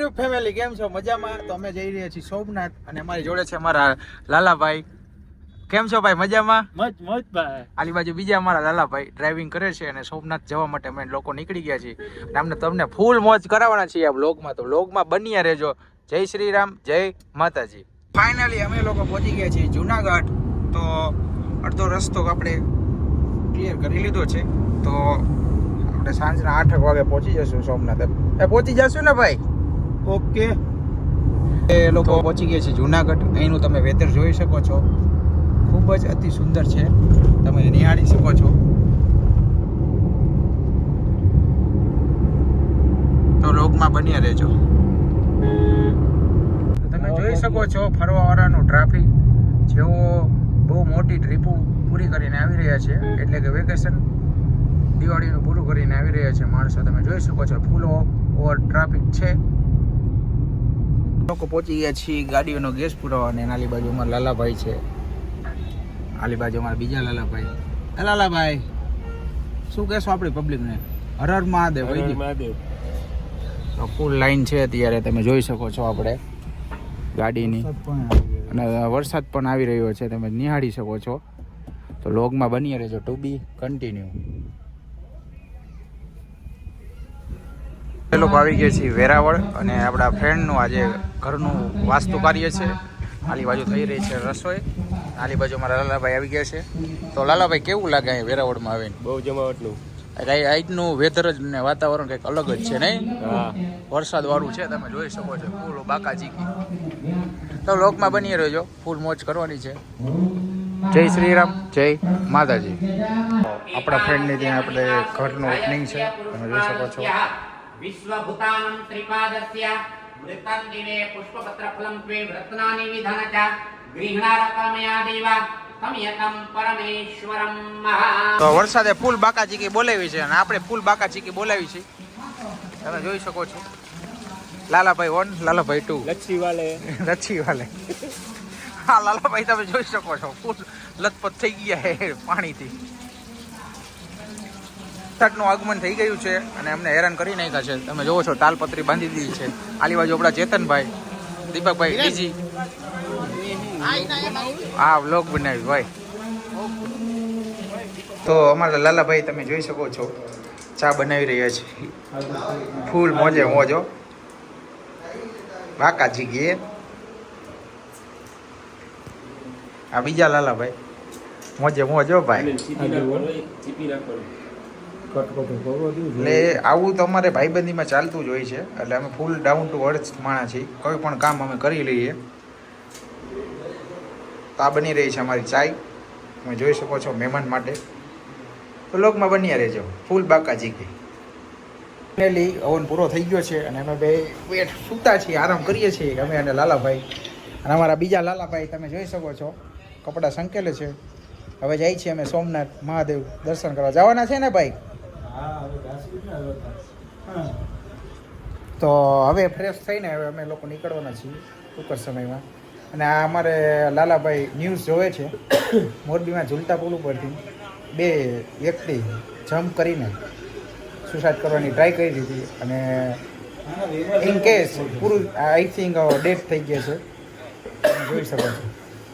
YouTube family કેમ છો? મજામાં? તો અમે જઈ રહ્યા છીએ સોમનાથ અને અમારી જોડે છે અમારા લાલાભાઈ. કેમ છો ભાઈ? મજામાં? મજ મજ ભાઈ. આલી બાજુ બીજા અમારા લાલાભાઈ ડ્રાઇવિંગ કરે છે અને સોમનાથ જવા માટે અમે લોકો નીકળી ગયા છીએ. અને અમને તમને ફૂલ મોજ કરાવવાના છીએ આ બ્લોગમાં તો બ્લોગમાં બન્યા રહેજો. જય શ્રી રામ જય માતાજી. ફાઇનલી અમે લોકો પહોંચી ગયા છીએ જુનાગઢ. તો અડધો રસ્તો આપણે ક્લિયર કરી લીધો છે. તો આપણે સાંજના આઠ વાગે પહોંચી જશું સોમનાથ એ પહોંચી જશું ને ભાઈ? ઓકે. એ લોકો પહોંચી ગયા છે જુનાગઢ. અહીંનું તમે વેધર જોઈ શકો છો. ખૂબ જ અતિ સુંદર છે. તમે નિહાળી શકો છો. તો લોકમાં બન્યા રહેજો. તમે જોઈ શકો છો ફરવાવાળાનું ટ્રાફિક. જેઓ બહુ મોટી ટ્રીપો પૂરી કરીને આવી રહ્યા છે. એટલે કે વેકેશન દિવાળીનું પૂરું કરીને આવી રહ્યા છે માણસો. તમે જોઈ શકો છો ફૂલ ઓવર ટ્રાફિક છે. લોકો પહોંચી ગયા છીએ ગાડીઓનો ગેસ પુરાવા અને આલી બાજુ અમારા લાલાભાઈ છે. આલી બાજુ અમારા બીજા લાલાભાઈ. એ લાલાભાઈ શું કહેશો આપણી પબ્લિકને હર હર મહાદેવ. મહાદેવ. તો ફૂલ લાઈન છે અત્યારે તમે જોઈ શકો છો આપણે ગાડીની. અને વરસાદ પણ આવી રહ્યો છે તમે નિહાળી શકો છો. તો લોગમાં બની રહેજો ટુ બી કન્ટિન્યુ એ લોકો આવી ગયા છીએ વેરાવળ અને આપણા ફ્રેન્ડનું આજે ઘરનું વાસ્તુ કાર્ય છે. આલી બાજુ થઈ રહી છે રસોઈ. આલી બાજુ મારા લાલાભાઈ આવી ગયા છે. તો લાલાભાઈ કેવું લાગે અહીં વેરાવળમાં આવીને? બહુ જમાવટનું. કઈ આજનું વેધર જ ને વાતાવરણ કંઈક અલગ જ છે નહીં? હા. વરસાદ વાળું છે તમે જોઈ શકો છો ફૂલ બાકા ચીકી તો લોકમાં બની રહેજો ફૂલ મોજ કરવાની છે. જય શ્રી રામ જય માતાજી. આપણા ફ્રેન્ડની ત્યાં આપણે ઘરનું ઓપનિંગ છે તમે જોઈ શકો છો. વિશ્વભૂતાનં ત્રિપાદસ્ય મૃતં દિને પુષ્પપત્રફલં ત્વે રત્નાनि વિધન ચ ગૃહણારકમયા દેવા તો વરસાદે ફૂલ બાકા ચીકી બોલાવી છે અને આપણે ફૂલ બાકા ચીકી બોલાવી છે। તમે જોઈ શકો છો। Lalabhai one Lalabhai two. લચ્છી વાલે લચ્છી વાલે હા લાલાભાઈ તમે જોઈ શકો છો ફૂલ લથપથ થઈ ગયા હે પાણીથી। વરસાદનું આગમન થઈ ગયું છે અને અમને હેરાન કરી નાખ્યા છે. તમે જોવો છો, તાલપત્રી બાંધી દીધી છે. આલી બાજુ આપણા ચેતનભાઈ, દીપકભાઈ, બીજી. હા વ્લોગ બનાવી, ભાઈ. તો અમારા લાલાભાઈ તમે જોઈ શકો છો, ચા બનાવી રહ્યા છે. ફૂલ મોજે મોજો વાકા જીગીએ આ બીજા લાલાભાઈ, મોજે મોજો ભાઈ. એટલે આવું અમારે ભાઈબંધીમાં ચાલતું જ હોય છે. એટલે અમે ફૂલ ડાઉન ટુ અર્થ માણા છીએ. કોઈ પણ કામ અમે કરી લઈએ. તો આ બની રહી છે અમારી ચાય તમે જોઈ શકો છો મહેમાન માટે. તો લોકમાં બન્યા રહેજો. ફૂલ બાકા જીકે ફાઇનલી ઓવન પૂરો થઈ ગયો છે અને અમે બે પેટ સૂતા છીએ, આરામ કરીએ છીએ, અમે અને લાલાભાઈ. અને અમારા બીજા લાલાભાઈ તમે જોઈ શકો છો. કપડાં સંકેલે છે. હવે જાય છીએ અમે સોમનાથ મહાદેવ દર્શન કરવા. જવાના છે ને ભાઈ? તો હવે ફ્રેશ થઈને હવે અમે લોકો નીકળવાના છીએ ટૂંક સમયમાં. અને આ અમારે લાલાભાઈ ન્યૂઝ જોવે છે. મોરબીમાં ઝૂલતા પુલ ઉપરથી બે વ્યક્તિ જમ્પ કરીને સુસાઇડ કરવાની ટ્રાય કરી હતી અને ઇન કેસ પૂરું આઈ થિંક ડેથ થઈ ગયા છે. જોઈ શકો છો.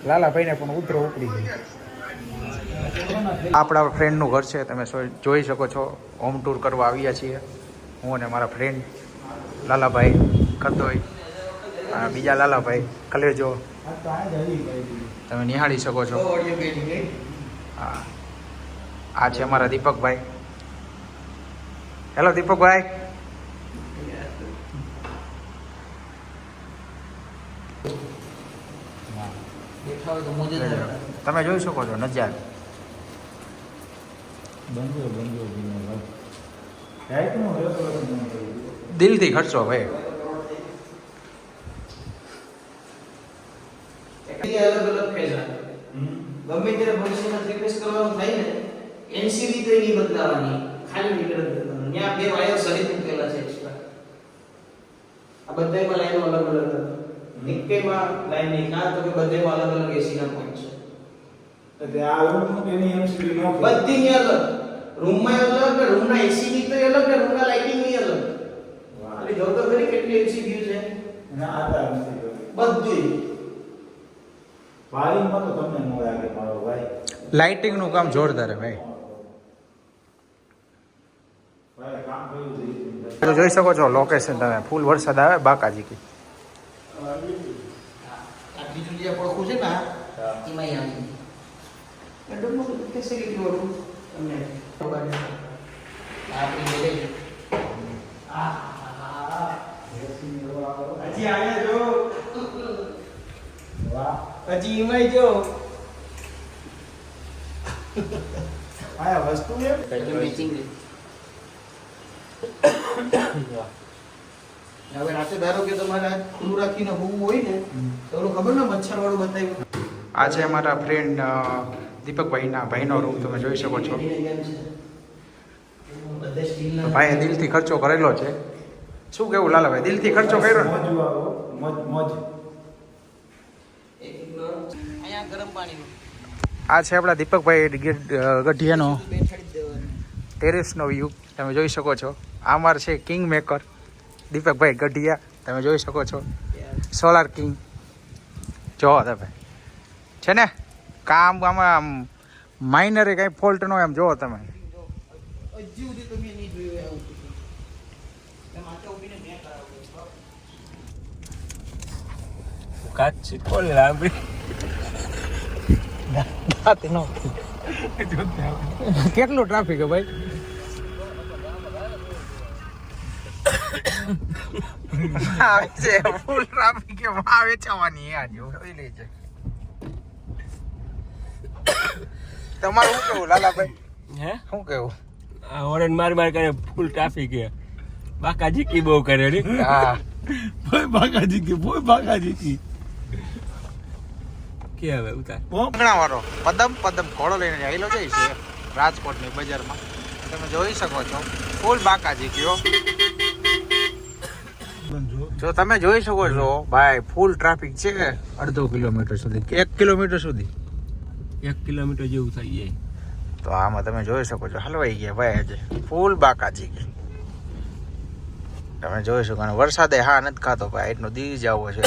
લાલાભાઈને પણ ઉતરો ઉપડી ગઈ આપણા ફ્રેન્ડનું ઘર છે તમે જોઈ શકો છો. હોમ ટૂર કરવા આવ્યા છીએ. હું અને મારા ફ્રેન્ડ લાલાભાઈ ખતોઈ બીજા લાલાભાઈ કલેજો. તમે નિહાળી શકો છો. હા. આ છે અમારા દીપકભાઈ. હેલો દીપકભાઈ. તમે જોઈ શકો છો નજાર. દિલથી ખર્ચો ભાઈ. અલગ અલગ ફેઝ ગમે ત્યારે ભવિષ્યમાં કરવાનું થાય ને એનસીબી તો એની બદલાવાની ખાલી મીટર બદલવાનું. ત્યાં બે વાયર સહિત મૂકેલા છે એક્સ્ટ્રા આ બધામાં લાઈનો અલગ અલગ હતા. એકેયમાં લાઈન નહીં કાં તો કે અલગ અલગ એસી ના પોઈન્ટ છે. બધી ની અલગ. રૂમમાં અલગ ને રૂમના એસી ની અલગ ને રૂમના લાઇટિંગની અલગ. એટલે જો તો ખરી કેટલી એમસીક્યુ છે? ના આ તો. બધુંય. ભાઈમાં તો તમને ન લાગે મારો ભાઈ. લાઇટિંગનું કામ જોરદાર હે ભાઈ. ભાઈ કામ કર્યું છે તો જોઈ શકો છો લોકેશન તમે. ફૂલ વરસાદ આવે બાકાજી કી આ બીજું જે પડખું છે ને. એમાં આવી તમને આપણી આ હજી જો. વાહ. હજી જો. વસ્તુ મેચિંગ હવે રાતે ધારો કે તમારે ખુલ્લું રાખીને હોવું હોય ને તો ખબર ને મચ્છર વાળું બતાવ્યું. આજે અમારા ફ્રેન્ડ દીપકભાઈના ભાઈનો રૂમ તમે જોઈ શકો છો. બધે ભાઈએ દિલથી ખર્ચો કરેલો છે. શું કેવું લાલાભાઈ દિલથી ખર્ચો કર્યો ને? મોજ વાળો મોજ મોજ. એક અહીંયા ગરમ પાણીનું. આ છે આપણા દીપકભાઈ ગઢિયાનો ટેરેસનો વ્યૂ તમે જોઈ શકો છો. આ માર છે કિંગ મેકર દીપકભાઈ ગઢિયા તમે જોઈ શકો છો. Solar king. જો તમે છે ને? કામ આમાં આમ માઇનરે કંઈ ફોલ્ટ નો એમ જુઓ તમે જોયું. કાચ કોણ લાંબી કેટલું ટ્રાફિક હે ભાઈ આવે છે ફૂલ ટ્રાફિક કે વાહ વેચાવાની આ જો જોઈ લેજે તમારું શું કેવું લાલાભાઈ? હે? શું કેવું? આ હોરન માર માર કરે ફૂલ ટ્રાફિક હે બાકાજી કી બહુ કરે રે હા. બોય બાકાજી કી બોય બાકાજી કી કે હવે ઉતાર? ભોંગણા વાળો પદમ પદમ ઘોડો લઈને આવેલો છે છે રાજકોટની બજારમાં. તમે જોઈ શકો છો. ફૂલ બાકાજી કયો જો તમે જોઈ શકો છો ભાઈ ફૂલ ટ્રાફિક છે. અડધો કિલોમીટર સુધી. એક કિલોમીટર સુધી. એક કિલોમીટર જેવું થઈ જાય. તો આમાં તમે જોઈ શકો છો, હલવાઈ ગયા ભાઈ આજે. ફૂલ બાકાજી તમે જોઈ શકો, અને વરસાદે હા નથી ખાતો, ભાઈ. એટલો દી જ આવો છે.